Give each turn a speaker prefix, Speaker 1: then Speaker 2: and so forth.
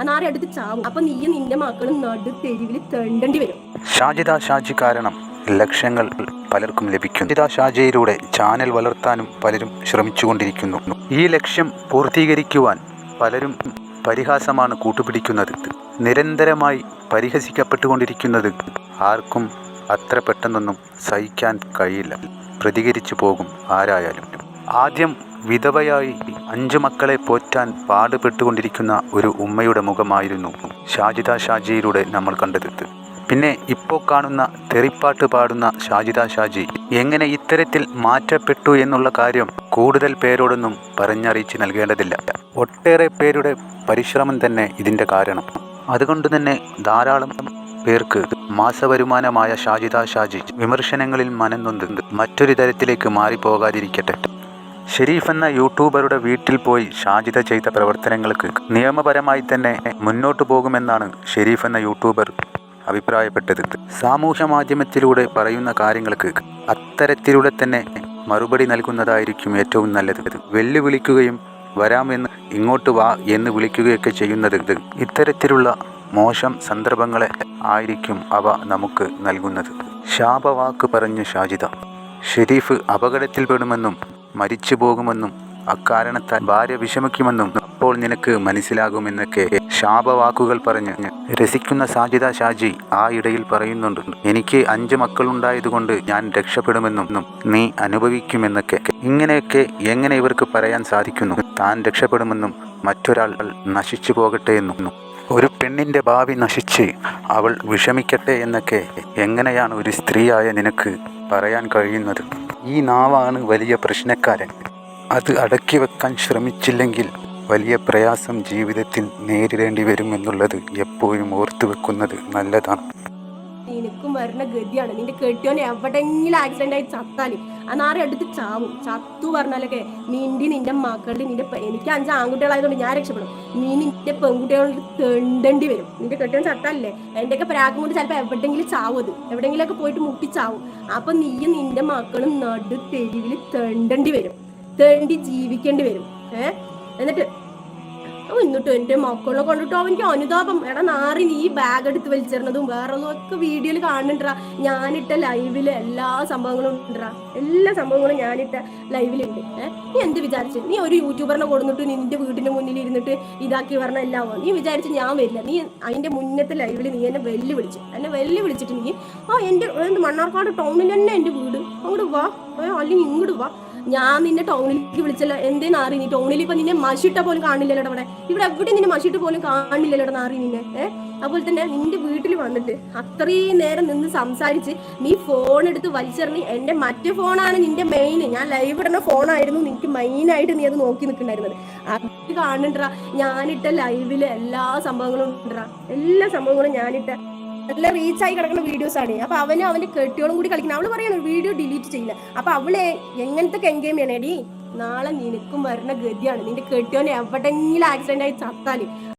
Speaker 1: ആ നാറി അടുത്ത് ചാവും. അപ്പൊ നീ നിന്റെ മക്കളും നടു തെരുവിൽ തെണ്ടേണ്ടി വരും.
Speaker 2: ഷാജിദ ഷാജി കാരണം ലക്ഷ്യങ്ങൾ പലർക്കും ലഭിക്കും. ഷാജിദ ഷാജിയിലൂടെ ചാനൽ വളർത്താനും പലരും ശ്രമിച്ചുകൊണ്ടിരിക്കുന്നു. ഈ ലക്ഷ്യം പൂർത്തീകരിക്കുവാൻ പലരും പരിഹാസമാണ് കൂട്ടുപിടിക്കുന്നത്. നിരന്തരമായി പരിഹസിക്കപ്പെട്ടുകൊണ്ടിരിക്കുന്നത് ആർക്കും അത്ര പെട്ടെന്നൊന്നും സഹിക്കാൻ കഴിയില്ല. പ്രതികരിച്ചു പോകും ആരായാലും. ആദ്യം വിധവയായി അഞ്ചു മക്കളെ പോറ്റാൻ പാടുപെട്ടുകൊണ്ടിരിക്കുന്ന ഒരു ഉമ്മയുടെ മുഖമായിരുന്നു ഷാജിദ ഷാജിയിലൂടെ നമ്മൾ കണ്ടത്. പിന്നെ ഇപ്പോൾ കാണുന്ന തെറിപ്പാട്ട് പാടുന്ന ഷാജിദ ഷാജി എങ്ങനെ ഇത്തരത്തിൽ മാറ്റപ്പെട്ടു എന്നുള്ള കാര്യം കൂടുതൽ പേരോടൊന്നും പറഞ്ഞറിയിച്ച് നൽകേണ്ടതില്ല. ഒട്ടേറെ പേരുടെ പരിശ്രമം തന്നെ ഇതിന്റെ കാരണം. അതുകൊണ്ട് തന്നെ ധാരാളം പേർക്ക് മാസവരുമാനമായ ഷാജിദ ഷാജി വിമർശനങ്ങളിൽ മനംനൊന്ത് മറ്റൊരു തരത്തിലേക്ക് മാറിപ്പോകാതിരിക്കട്ടെ. ഷെരീഫ് എന്ന യൂട്യൂബറുടെ വീട്ടിൽ പോയി ഷാജിദ ചെയ്ത പ്രവർത്തനങ്ങൾക്ക് നിയമപരമായി തന്നെ മുന്നോട്ടു പോകുമെന്നാണ് ഷെരീഫ് എന്ന യൂട്യൂബർ അഭിപ്രായപ്പെട്ടത്. സാമൂഹ്യ മാധ്യമത്തിലൂടെ പറയുന്ന കാര്യങ്ങൾക്ക് അത്തരത്തിലൂടെ തന്നെ മറുപടി നൽകുന്നതായിരിക്കും ഏറ്റവും നല്ലത്. വെല്ലുവിളിക്കുകയും വരാമെന്ന് ഇങ്ങോട്ട് വാ എന്ന് വിളിക്കുകയൊക്കെ ചെയ്യുന്നത് ഇത്തരത്തിലുള്ള മോശം സന്ദർഭങ്ങളെ ആയിരിക്കും അവ നമുക്ക് നൽകുന്നത്. ശാപവാക്ക് പറഞ്ഞു ഷാജിദ. ഷെരീഫ് അപകടത്തിൽപ്പെടുമെന്നും മരിച്ചു പോകുമെന്നും അക്കാരണത്താൽ ഭാര്യ വിഷമിക്കുമെന്നും അപ്പോൾ നിനക്ക് മനസ്സിലാകുമെന്നൊക്കെ ശാപവാക്കുകൾ പറഞ്ഞ് രസിക്കുന്ന സാജിദ ഷാജി ആ ഇടയിൽ പറയുന്നുണ്ട്. എനിക്ക് അഞ്ച് മക്കളുണ്ടായതുകൊണ്ട് ഞാൻ രക്ഷപ്പെടുമെന്നും നീ അനുഭവിക്കുമെന്നൊക്കെ. ഇങ്ങനെയൊക്കെ എങ്ങനെ ഇവർക്ക് പറയാൻ സാധിക്കുന്നു? താൻ രക്ഷപ്പെടുമെന്നും മറ്റൊരാൾ നശിച്ചു പോകട്ടെ എന്നും. ഒരു പെണ്ണിന്റെ ഭാവി നശിച്ച് അവൾ വിഷമിക്കട്ടെ എന്നൊക്കെ എങ്ങനെയാണ് ഒരു സ്ത്രീയായ നിനക്ക് പറയാൻ കഴിയുന്നത്? ഈ നാവാണ് വലിയ പ്രശ്നക്കാരൻ. അത് അടക്കി വെക്കാൻ ശ്രമിച്ചില്ലെങ്കിൽ വലിയ പ്രയാസം ജീവിതത്തിൽ നേരിടേണ്ടി വരുമെന്നുള്ളത് എപ്പോഴും ഓർത്തു വെക്കുന്നത് നല്ലതാണ്.
Speaker 1: നിനക്കും വരുന്ന ഗതിയാണ്. നിന്റെ കെട്ടിയോൻ എവിടെങ്കിലും ആക്സിഡന്റ് ആയി ചത്താൽ. ആ നാറി അടുത്ത് ചാവും. ചത്തു പറഞ്ഞാലൊക്കെ നിന്റെ നിന്റെ മക്കളുടെ നിന്റെ എനിക്ക് അഞ്ച് ആൺകുട്ടികളായതുകൊണ്ട് ഞാൻ രക്ഷപ്പെടും. നീ നിന്റെ പെൺകുട്ടികളോട് തെണ്ടേണ്ടി വരും. നിന്റെ കെട്ടിയോൻ ചത്തല്ലേ എന്റെയൊക്കെ പ്രാഗം കൊണ്ട് ചിലപ്പോൾ എവിടെങ്കിലും ചാവും അത്. എവിടെങ്കിലൊക്കെ പോയിട്ട് മുട്ടിച്ചാവും അപ്പൊ നീയും നിന്റെ മക്കളും നടു തെരുവിൽ തെണ്ടേണ്ടി വരും. തെണ്ടി ജീവിക്കേണ്ടി വരും. ഏഹ് എന്നിട്ട് എന്നിട്ട് എന്റെ മക്കളെ കണ്ടിട്ടോ അവനിക്ക് അനുതാപം എടാ നാറി നീ ബാഗ് എടുത്ത് വലിച്ചെറിഞ്ഞതും ഒക്കെ വീഡിയോയിൽ കാണുന്നുണ്ടാ ഞാനിട്ട ലൈവിൽ എല്ലാ സംഭവങ്ങളും ഉണ്ടാ എല്ലാ സംഭവങ്ങളും ഞാനിട്ട ലൈവിലുണ്ട് നീ എന്ത് വിചാരിച്ചു? നീ ഒരു യൂട്യൂബറിനെ കൊടുത്തിട്ട് നിന്റെ വീടിന്റെ മുന്നിൽ ഇരുന്നിട്ട് ഇതാക്കി പറഞ്ഞ എല്ലാം നീ വിചാരിച്ച് ഞാൻ വരില്ല. നീ അതിന്റെ മുന്നത്തെ ലൈവിൽ നീ എന്നെ വെല്ലു വിളിച്ചു എന്നെ വെല്ലു വിളിച്ചിട്ട് നീ ആ എന്ത് മണ്ണാർക്കാട് ടൗണിൽ തന്നെ എന്റെ വീട്. അങ്ങോട്ട് വാ. അല്ലെങ്കിൽ ഇങ്ങോട്ട് വാ. ഞാൻ നിന്നെ ടൗണിലേക്ക് വിളിച്ചല്ലോ. എന്തേ നാറി നീ? ടൗണിൽ ഇപ്പൊ നിന്നെ മഷിട്ട പോലും കാണില്ലല്ലോ ഇവിടെ ഇവിടെ എവിടെ നിന്നെ മഷിട്ട് പോലും കാണില്ലല്ലോ നാറി നിന്നെ. ഏഹ് അതുപോലെ തന്നെ നിന്റെ വീട്ടിൽ വന്നിട്ട് അത്രയും നേരം നിന്ന് സംസാരിച്ച് നീ ഫോൺ എടുത്ത് വലിച്ചെറിഞ്ഞ് എന്റെ മറ്റേ ഫോണാണ് നിന്റെ മെയിൻ ഞാൻ ലൈവ് ഇടുന്ന ഫോണായിരുന്നു നിനക്ക് മെയിനായിട്ട് നീ അത് നോക്കി നിൽക്കണ്ടായിരുന്നത്. അത് കാണണ്ടാ ഞാനിട്ട ലൈവിൽ എല്ലാ സംഭവങ്ങളും എല്ലാ സംഭവങ്ങളും ഞാനിട്ട നല്ല ആയി കിടക്കുന്ന വീഡിയോസ് ആണ്. അപ്പൊ അവനും അവന്റെ കെട്ടിയോളും കൂടി കളിക്കണം. അവൾ പറയാണ് വീഡിയോ ഡിലീറ്റ് ചെയ്യില്ല. അപ്പൊ അവളെ എങ്ങനത്തെ കെങ്കേം ചെയ്യണേടി നാളെ നിനക്കും വരുന്ന ഗതിയാണ്. നിന്റെ കെട്ടിയോനെ എവിടെങ്കിലും ആക്സിഡന്റ് ആയി ചത്താൽ.